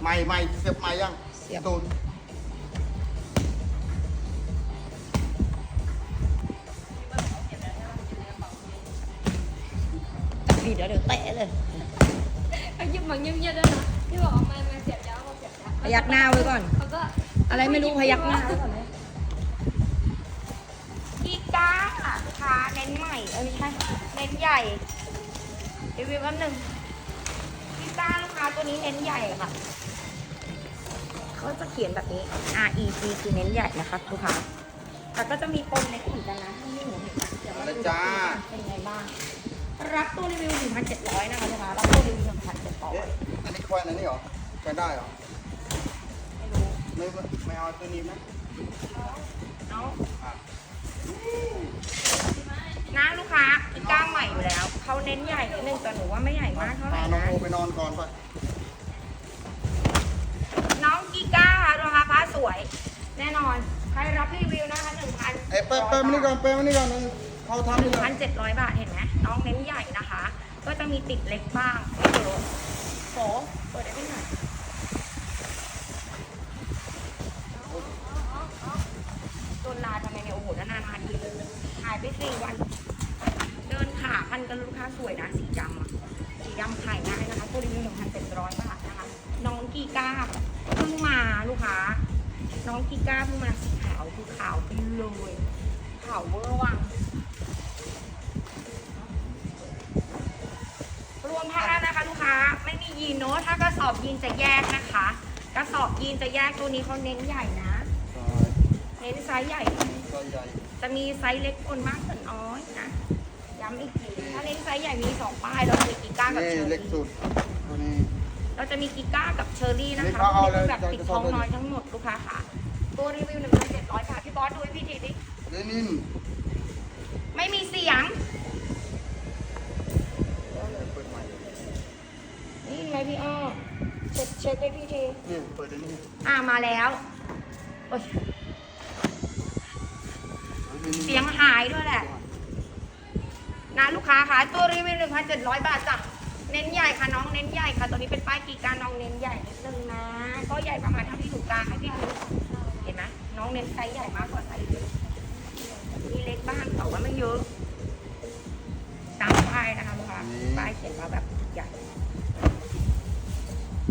ใหม่ใหม่เสียบใหม่ยังเสียบ ตูดจับผิดแล้วเดี๋ยวเตะเลยเขายิ้มเหมือนเงียบๆด้วยนะที่บอกเอาไม้มาเสียบยาวเขาเสียบยาวพยักหน้าไว้ก่อน เขาก็อะไรไม่รู้พยักหน้าไว้ก่อนเลยกีก้าลูกค้าเน้นใหม่เออไม่ใช่เน้นใหญ่รีวิวแป๊บหนึง กีก้าลูกค้าตัวนี้เน้นใหญ่ค่ะ เขาจะเขียนแบบนี้ R E G คือเน้นใหญ่นะคะลูกค้าแต่ก็จะมีปมเล็กเหมือนกันนะที่หนูเห็นนะเดี๋ยวมาดูดีๆเป็นไงบ้าง รับตัวรีวิว 1,700 นะคะลูกค้ารับตัวรีวิว 1,700เอ๊ะอันนี้แควนอันนี้เหรอแควนได้เหรอ ไม่รู้ ไม่ไม่เอาตัวนี้ไหมเนาะอะ น้นใหญ่นิดนึงแต่หนูว่าไม่ใหญ่มากเท่าไหร่พาน้องนะ โอไปนอนก่อนไปน้องกีก้าดูนะคะผ้าสวย แน่นอน ใครรับรีวิวนะคะหนึ่งพันเอ้ยเปิดเปิดมานี่ก่อนเปิดมานี่ก่อนนะเขาทำหนี่นึ่งก่อพันนเจ็ดร้อยบาทเห็นไหมน้องเน้นใหญ่นะคะ ก็จะมีติดเล็กบ้างไม่เยอะโหเปิดได้ไม่หน่อยโดนลาทำไมเนี่ยโอ้โหนานๆมาทีหายไปสี่วันเดิน ขาพันกันลูกค้าสวยนะสีดำอะสีดำขายง่ายนะคะ ตัวรีวิวหนึ่งพันเจ็ดร้อยบาทนะคะ น้องกีก้าเพิ่งมาลูกค้า น้องกีก้าเพิ่งมาสีขาวคือขาวไปเลยขาวเวอร์วังรวมผ้านะคะ ลูกค้าไม่มียีนเนอะถ้ากระสอบยีนจะแยกนะคะ กระสอบยีนจะแยกตัวนี้เขาเน้นใหญ่นะ เน้นไซส์ใหญ่ใช่ใหญ่ จะมีไซส์เล็กคนมากส่วนน้อยนะ ย้ำอีกทีถ้าเน้นไซส์ใหญ่มีสองป้ายเราจะมีกิก้ากับนี่เชอเล็กรี่สุดตัวนี้ เราจะมีกิก้ากับเชอรี่นะเล็กคะเอาเอาเลยแบบติดท้องน้อยทั้งหมดลูกค้าค่ะ ตัวรีวิวหนึ่งพันเจ็ดร้อยค่ะพี่บอสดูให้พี่ทีดิเลนินไม่มีเสียงเปิดใหม่นี่ไงพี่อ้อเช็คเช็คให้พี่ทีนี่เปิดอันนี้อ่ามาแล้วโอ๊ยเสียงหายด้วยแหละ นะลูกค้าคะตัวรีวิว1,700บาทจ้ะเน้นใหญ่ค่ะน้องเน้นใหญ่ค่ะตัวนี้เป็นป้ายกีการน้องเน้นใหญ่นิดนึงนะก็ใหญ่ประมาณเท่าที่หนูกลางให้พี่ดูเห็นไหมน้องเน้นไซส์ใหญ่มากกว่าไซส์เล็กมีเล็กบ้างแต่ว่าไม่เยอะตามป้ายนะคะลูกค้าป้ายเขียนมาแบบใหญ่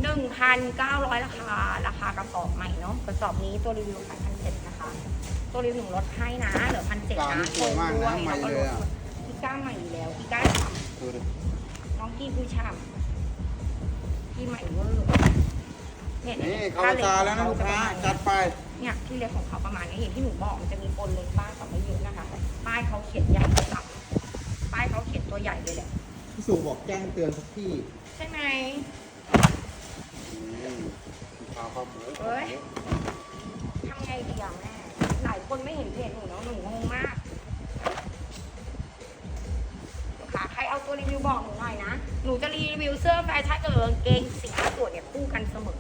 1,900ราคาราคากระสอบใหม่เนาะกระสอบนี้ตัวรีวิวขายพันเจ็ดนะคะ ตัวรีวิวหนูลดให้นะเหลือพันเจ็ดกลางนะนี่สวยมากนะใหม่เลยอะพี่ ก้าใหม่อยู่แล้วพี่ก้าฉ่ดูดิำน้องกี้คือฉ่ำพี่ใหม่เวอร์เนี่ยนี่เขาราคาแล้วนะลูกค้าจัดไป เนี่ยที่เล็กของเขาประมาณนี้เห็นที่หนูบอกมันจะมีปนเล็กบ้างแต่ไม่เยอะนะคะป้ายเขาเขียนใหญ่จับป้ายเขาเขียนตัวใหญ่เลยแหละพี่สุบอกแจ้งเตือนทุกที่ใช่ไหมนี่ปลาปลาหมูเอ้ย ทำไงดีอะแม่ หลายคนไม่เห็นเพจหนูเนาะหนูงงมาก ใครเอาตัวรีวิวบอกหนูหน่อยนะ หนูจะรีวิวเสื้อแฟชั่นกับกางเกงสี่ห้าตัวเนี่ยคู่กันเสมอ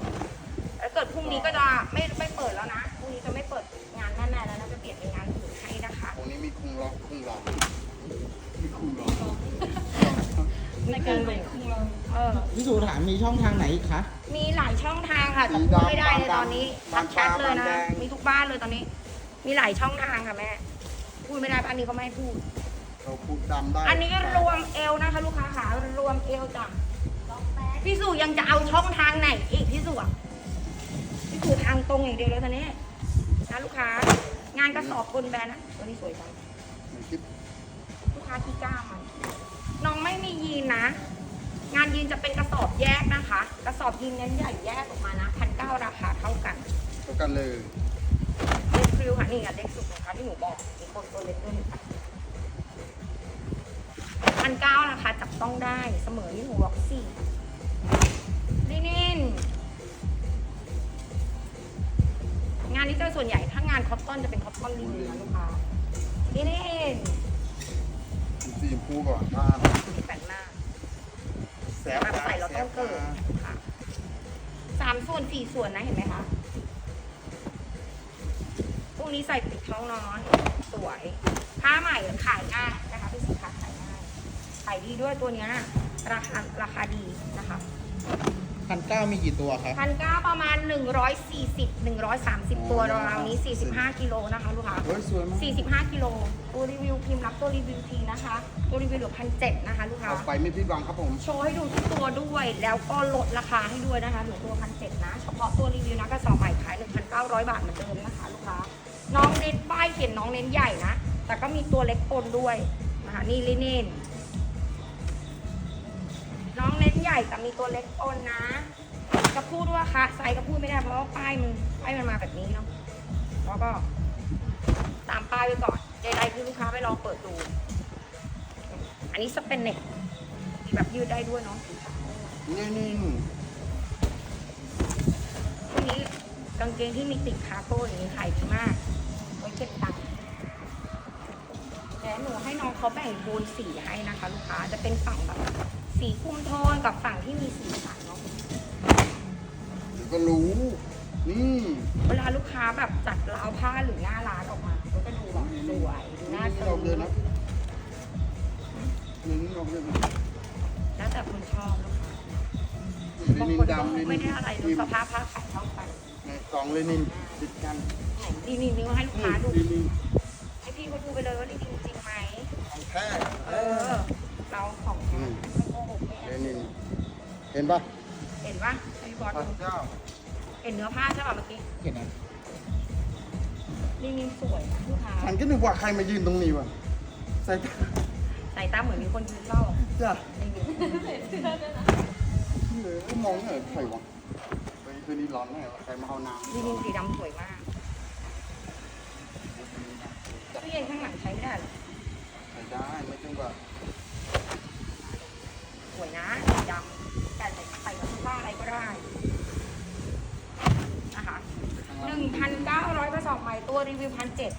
แล้วเกิดพรุ่งนี้ก็จะไม่ไม่เปิดแล้วนะ พรุ่งนี้จะไม่เปิดงานแน่ๆแล้วนะจะเปลี่ยนเป็นงานอื่นให้นะคะ ตรงนี้มีคุ้งล็อกคุ้งหลอกมีคุ้งล็อกในการลงเออ พี่สุถามมีช่องทางไหนอีกคะ มีหลายช่องทางค่ะแต่พูดไม่ได้เลยตอนนี้ทักแชทเลยนะ มีทุกบ้านเลยตอนนี้ มีหลายช่องทางค่ะแม่ พูดไม่ได้ปะอันนี้เขาไม่ให้พูด เราพูดดำได้อันนี้รวมเอลนะคะลูกค้าขารวมเอลจ้ะพี่สุยังจะเอาช่องทางไหนอีกพี่สุอะพี่สุทางตรงอย่างเดียวเลยตอนนี้นะลูกค้างานกระสอบบนแบรนด์นะตัวนี้สวยจังคิดลูกค้าที่กล้ามันน้องไม่มียีนนะ งานยีนจะเป็นกระสอบแยกนะคะ กระสอบยีนเน้นใหญ่แยกออกมานะพันเก้าราคาเท่ากันเท่ากันเลยเล็กฟิวค่ะนี่อะเล็กสุดนะคะที่หนูบอกมีคนตัวเล็กด้วย พันเก้าราคาจับต้องได้เสมอที่หนูบอกสี่ลินินงานนี้จะส่วนใหญ่ถ้างานคอตตอนจะเป็นคอตตอนลินินนะลูกค้าลินินสีชมพูก่อนถ้าที่แปลกหน้าแสบแบบใส่เราต้องเกิดค่ะสามส่วนสี่ส่วนนะเห็นไหมคะพวกนี้ใส่ปิดท้องน้อยสวย ผ้าใหม่ขายง่ายนะคะเป็นสินค้าขายง่ายขายดีด้วยตัวเนี้ยราคาราคาดีนะคะพันเก้ามีกี่ตัวครับพันเก้าประมาณ 140 130 ตัวราวๆนี้ 45 กิโลนะคะลูกค้าเฮ้ยสวยมาก45 กิโลตัวรีวิวพิมพ์รับตัวรีวิวทีนะคะตัวรีวิวเหลือพันเนะคะลูกค้าเอาไปไม่ผิดหวังครับผมโชว์ให้ดูทุกตัวด้วยแล้วก็ลดราคาให้ด้วยนะคะเหลือตัวพันเนะเฉพาะตัวรีวิวนะกระสอบใหม่ขาย 1,900 บาทเหมือนเดิมนะคะลูกค้าน้องเน้นป้ายเขียนน้องเน้นใหญ่นะแต่ก็มีตัวเล็กปนด้วยนะคะนี่ลิเนน น้องเน้นใหญ่แต่มีตัวเล็กปนนะ จะพูดว่าคะไซส์ก็พูดไม่ได้เพราะว่าป้ายมันป้ายมันมาแบบนี้เนาะแล้วก็ ตามป้ายไว้ก่อนใดๆคือลูกค้าไปลองเปิดดู อันนี้สเปนเน็ตมีแบบยืดได้ด้วยเนาะนี่นี่ทีนี้กางเกงที่มีติดคาร์โก้อย่างนี้ขายดีมากไว้เก็บตังค์แต่หนูให้น้องเขาแบ่งโทนสีให้นะคะ ลูกค้าจะเป็นฝั่งแบบ สีคุมโทนกับฝั่งที่มีสีสันเนาะเดี๋ยวก็รู้ นี่เวลาลูกค้าแบบจัดราวผ้าหรือหน้าร้านออกมาก็จะดูแบบสวยดูน่านี่ซื้เราเยออะนะนี่เราเยอะนะแล้วแต่คนชอบลูกค้าเลบางนินคนก็ดำเลนิไม่นได้อะไรดูสภาพผ้าขายเท่ากันในสองเลนินติดกันไหนรีวิวนิ้วให้ลูกนี่ค้าดูเลนินให้พี่เขาดูไปเลยว่ารีวิวจริงไหม ของแท้ เออ เราของแท้ นินเห็นปะเห็นปะไอ้บอสพระเจ้าเห็นเนื้อผ้าใช่ป่ะเมื่อกี้เห็นนะรีวิวสวยนะลูกค้าฉันก็นึกว่าใครมายืนตรงนี้วะใส่ตาสายตาเหมือนมีคนยืนเฝ้าจ้ะรีวิวเลยมองเนี่ยใครวะเฮ้ยคืนนี้ร้อนแน่วะใครมาเอาน้ำรีวิวสีดำสวยมากตู้เย็นข้างหลังใช้ไม่ได้เหรอใส่ได้ไม่ต้องว่าส วยนะสีดำแต่ใส่ใส่กับเสื้อผ้าอะไรก็ได้นะคะหนึ่งพันเก้าร้อยกระสอบใหม่ตัวรีวิวพันเจ็ด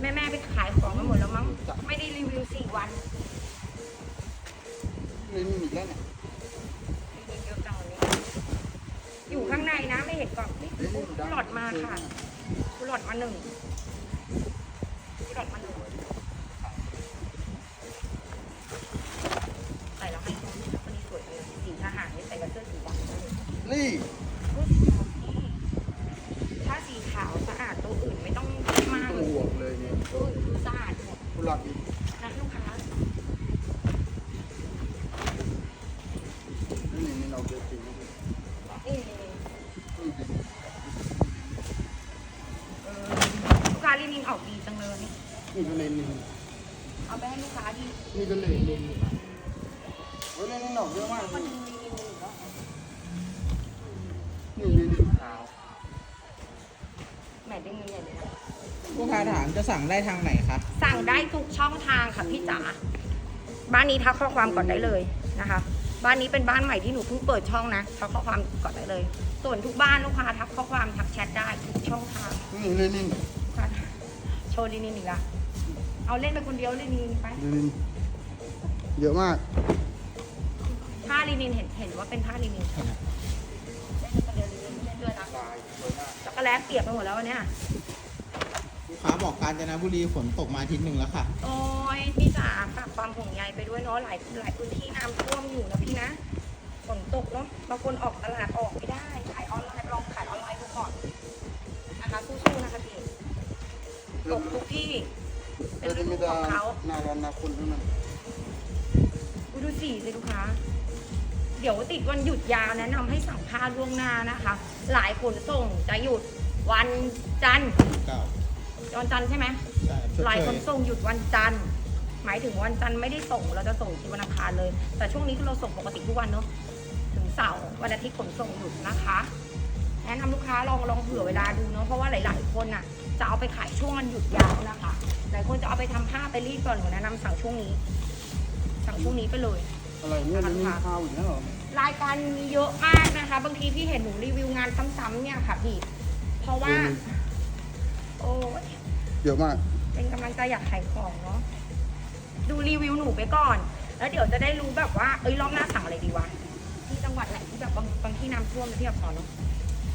แม่แม่ๆไปขายของกันหมดแล้วมั้ง ไม่ได้รีวิวสี่วันเลนินอีกแล้วเนี่ยรีวิวเยอะจังวันนี้อยู่ข้างในนะไม่เห็นกล่องนี่คุณหลอดมาค่ะคุณหลอดมาหนึ่งคุณหลอดมาหนึ่งำลี่ถ้าสีขาวสะอาดตัวอื่นไม่ต้องมากเลยห่วงเลยเนี่ยตัวอื่นคือสะอาดหมดกุหลักอีกนะลูกค้านี่นี่เราเจอจริงเออลูกค้าลินินออกดีจังเลยนี่ก็เลนินเอาไปให้ลูกค้าดีนี่ก็เลนินเฮ้ยเลนินออกเยอะมากมันลินินอีก แล้วนี่เลนินขาวแหมได้เงินใหญ่เลยนะลูกค้าถามจะสั่งได้ทางไหนคะสั่งได้ทุกช่องทางค่ะพี่จ๋า บ้านนี้ทักข้อความก่อนได้เลยนะคะ บ้านนี้เป็นบ้านใหม่ที่หนูเพิ่งเปิดช่องนะทักข้อความก่อนได้เลย ส่วนทุกบ้านลูกค้าทักข้อความทักแชทได้ทุกช่องทางนี่เลนินลูกค้าโชว์ลินินอีกละเอาเล่นไปคนเดียวลินินไปเลนินเยอะมาก ผ้าลินินเห็นเห็นว่าเป็นผ้าลินิน ด้วยนะลายสวยมากช็อกโกแลตเปียกไปหมดแล้ววันเนี้ยลูกค้าบอกกาญจนบุรีฝนตกมาอาทิตย์หนึ่งแล้วค่ะ โอ้ยพี่จ๋าฝากความห่วงใยไปด้วยเนาะหลายหลายพื้นที่น้ำท่วมอยู่นะพี่นะฝนตกเนาะบางคนออกตลาดออกไม่ได้ขายออนไลน์ลองขายออนไลน์ดูก่อนนะคะสู้ๆนะคะพี่ตกทุกที่ เป็นเราจะฤมีดูแต่ของเขาหนาร้อนหนาคนเท่านั้น อุยดูสีสิลูกค้า เดี๋ยวติดวันหยุดยาวแนะนำให้สั่งผ้าล่วงหน้านะคะ หลายขนส่งจะหยุดวันจันทร์เก้าวันจันทร์ใช่ไหม ใช่ชดหลายเชขยนส่งหยุดวันจันทร์ หมายถึงวันจันทร์ไม่ได้ส่ง เราจะส่งที่วันอังคารเลย แต่ช่วงนี้คือเราส่งปกติทุกวันเนอะถึงเสาร์วันอาทิตย์ขนส่งหยุดนะคะ แนะนำลูกค้าลองลองเผื่อเวลาดูเนาะ เพราะว่าหลาย ๆ คนน่ะ จะเอาไปขายช่วงวันหยุดยาวนะคะ หลายคนจะเอาไปทำผ้าไปรีดก่อนหนูแนะนำสั่งช่วงนี้ สั่งช่วงนี้ไปเลย อะไรเนี่ยเลนินข้าวอีกแล้วเหรอรายการมีเยอะมากนะคะ บางทีพี่เห็นหนูรีวิวงานซ้ำๆเนี่ยค่ะพี่ เพราะว่า โอ้ยเยอะมาก เป็นกำลังใจอยากขายของเนาะดูรีวิวหนูไปก่อน แล้วเดี๋ยวจะได้รู้แบบว่าเอ้ยรอบหน้าสั่งอะไรดีวะที่จังหวัดไหนที่แบบบางบางที่น้ำท่วมนะที่แบบพอเนาะ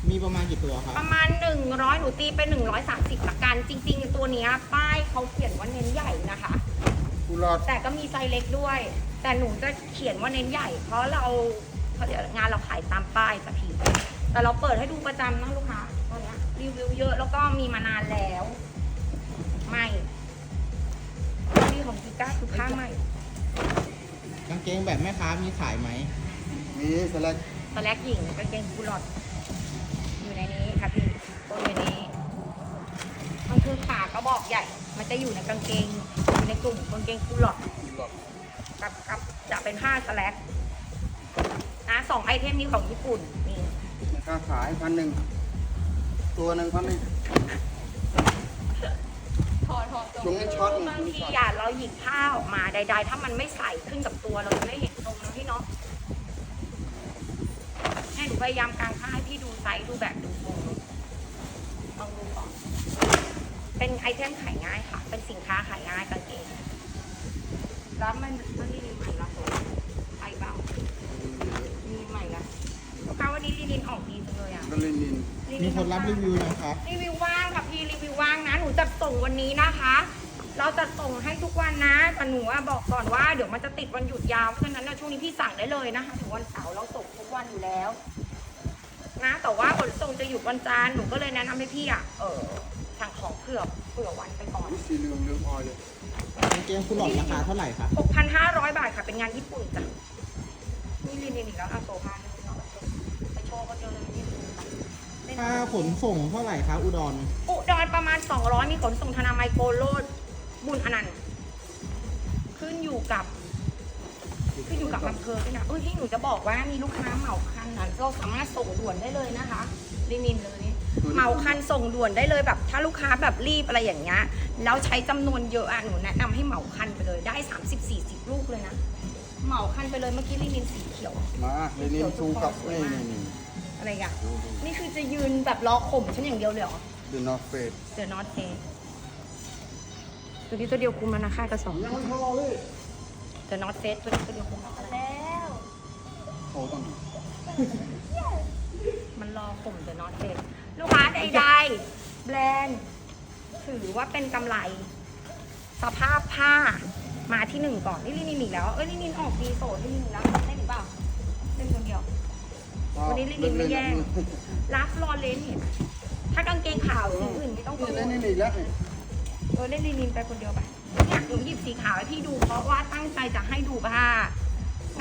มีประมาณกี่ตัวครับประมาณ 100 หนูตีเป็น130ละกัน จริง ๆ ตัวเนี้ยป้ายเขาเขียนว่าเน้นใหญ่นะคะกุหลาบแต่ก็มีไซส์เล็กด้วย แต่หนูจะเขียนว่าเน้นใหญ่ เพราะเราเพราะเดี๋ยวงานเราขายตามป้ายสักทีแต่เราเปิดให้ดูประจำนะลูกค้าตอนเนี้ยรีวิวเยอะแล้วก็มีมานานแล้ว ไม่ที่ของกิก้าคือผ้าใหม่กางเกงแบบแม่ค้ามีขายไหมมีสแลกสแลกหญิงกางเกงคูลอดอยู่ในนี้ค่ะพี่ตัวอยู่ในนี้มันคือขากระบอกใหญ่ มันจะอยู่ในกางเกงอยู่ในกลุ่มกางเกงคูลอด กับกับจะเป็นผ้าสแลกนะสองไอเทมนี้ของญี่ปุ่นนี่ราคาขายพันหนึ่งตัวหนึ่งพันหนึ่งถอดถอดช่วงนี้ช็อตบางทีอะเราหยิบผ้าออกมาใด ๆ ถ้ามันไม่ใส่ขึ้นกับตัวเราจะไม่เห็นตรงนะพี่เนาะให้หนูพยายามกางผ้าให้พี่ดูไซส์ดูแบบดูทรงลองดูก่อนเป็นไอเทมขายง่ายค่ะ เป็นสินค้าขายง่ายกางเกง แล้วมันมันรีลินใหม่ละตัวไอเบามีใหม่ละลูกค้าวันนี้รีลินออกดีจังเลยอะก็เลยนินมีคนรับรีวิวนะครับรีวิวว่างค่ะพี่รีวิวว่างนะ หนูจัดส่งวันนี้นะคะ เราจัดส่งให้ทุกวันนะแต่หนูอะบอกก่อนว่าเดี๋ยวมันจะติดวันหยุดยาวเพราะฉะนั้นนะช่วงนี้พี่สั่งได้เลยนะคะถึงวันเสาร์เราส่งทุกวันอยู่แล้ว นะแต่ว่าขนส่งจะหยุดวันจันทร์หนูก็เลยแนะนำให้พี่อะเออสั่งของเผื่อเผื่อวันไปก่อน สีเหลืองเหลืองออยเลย กางเกงคุณหลอดราคาเท่าไหร่ครับ6,500 บาทค่ะ เป็นงานญี่ปุ่นจ้ะนี่รีนินอีกแล้วเอาโซฟาให้ดูหน่อยไปโชว์ก็เจอเลยนี่ดูไปค่าขนส่งเท่าไหร่ครับอุดร อุดรประมาณ 200 มีขนส่งธนาไมโกโลดบุญอนันต์ขึ้นอยู่กับขึ้นอยู่กับอำเภอด้วยนะเอ้ยที่หนูจะบอกว่ามีลูกค้าเหมาคันนะเราสามารถส่งด่วนได้เลยนะคะลินินเลย เหมาคันส่งด่วนได้เลยแบบ ถ้าลูกค้าแบบรีบอะไรอย่างเงี้ยแล้วใช้จำนวนเยอะอะหนูแนะนำให้เหมาคันไปเลยได้ 30 40 ลูกเลยนะ เหมาคันไปเลยเมื่อกี้ลินินสีเขียวมาเลยนินซูกับนี่นี่นี่อะไรอย่างดูดูนี่คือจะยืนแบบล้อข่มฉันอย่างเดียวเลยเหรอดูนอร์เฟสเดอะนอตเฟตัวนี้ตัวเดียวคุมแล้วนะค่ากระสอบยังไม่พอเลยเดอะนอตเฟสตัวนี้ตัวเดียวคุมแล้วแล้วโอ้ต้องมันรอข่มเดอะนอตเฟสลูกค้า ใดๆ แบรนด์ถือว่าเป็นกำไร สภาพผ้ามาที่หนึ่งก่อน นี่ลินินอีกแล้ว เอ้ยลินินออกดีโสดลินินอีกแล้วได้หรือเปล่าเล่นคนเดียว วันนี้ลินินไม่แย่งรับรอเลนเห็นไหมถ้ากางเกงขาวสีอื่นไม่ต้องกันี่งวเล่นลนี่อีกแล้วนี่เออเล่นลินินไปคนเดียวไปเนี่ยหนูหยิบสีขาวให้พี่ดูเพราะว่าตั้งใจจะให้ดูผ้า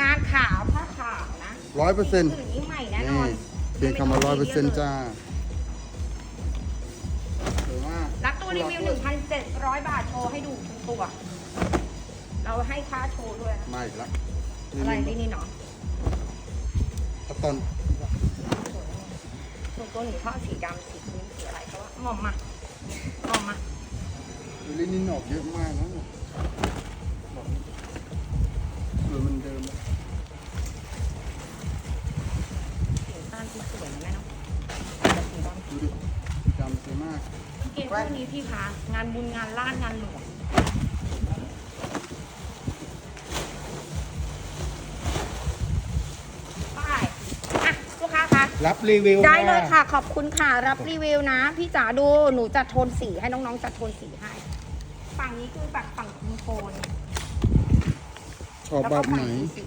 งานขาวผ้าขาวนะร้อยเปอร์เซ็นต์สีอื่นนี่ใหม่แน่นนี่อนเพียงคำว่าร้อยเปอร์เซ็นต์จ้า รับตัวรีวิว 1,700 บาทโชว์ให้ดูทุกตัว เราให้ค่าโชว์ด้วยนะมาอีกแล้วอะไรลินินเนาะตะตอนส่วนตัวหนูชอบสีดำสีนี้สีอะไรเพราะว่าหมอมมาหมอมมาลินินออกเยอะมากนะหรือมันเดิมสีน้ำตาลสีสวยนะแม่เนาะแต่สีดำดูดิดำสวยมากเกมพวกนี้พี่คะงานบุญงานลาดงานหลวงไปอะลูกค้าคะรับรีวิวได้เลยค่ะ ขอบคุณค่ะ รับรีวิวนะ พี่จ๋าดูหนูจัดโทนสีให้น้องๆจัดโทนสีให้ฝั่งนี้คือแบบฝั่งคุมโทนชอบแล้วแบก็บไหนฝั่งสี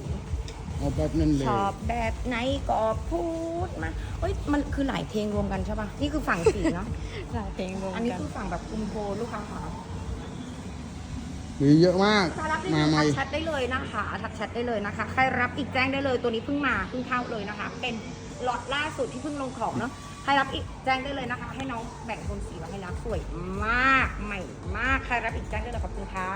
เอาแบบนั้นเลยชอบแบบไหนก็พูดมาเอ้ยมันคือหลายเพลงรวมกันใช่ปะนี่คือฝั่งสีเนาะหลายเพลงรวมอันนี้กันคือฝั่งแบบคุมโทนลูกค้าค่ะมีเยอะมากถ้ารับรีมาวิวใหม่ทักแชทได้เลยนะคะทักแชทได้เลยนะคะ ใครรับอีกแจ้งได้เลยตัวนี้เพิ่งมาเพิ่งเข้าเลยนะคะ เป็นล็อตล่าสุดที่เพิ่งลงของเนาะใครรับอีกแจ้งได้เลยนะคะ ให้น้องแบ่งโทนสีมาให้รับสวยมากใหม่มากใครรับอีกแจ้งได้เลยขอบคุณค่ะ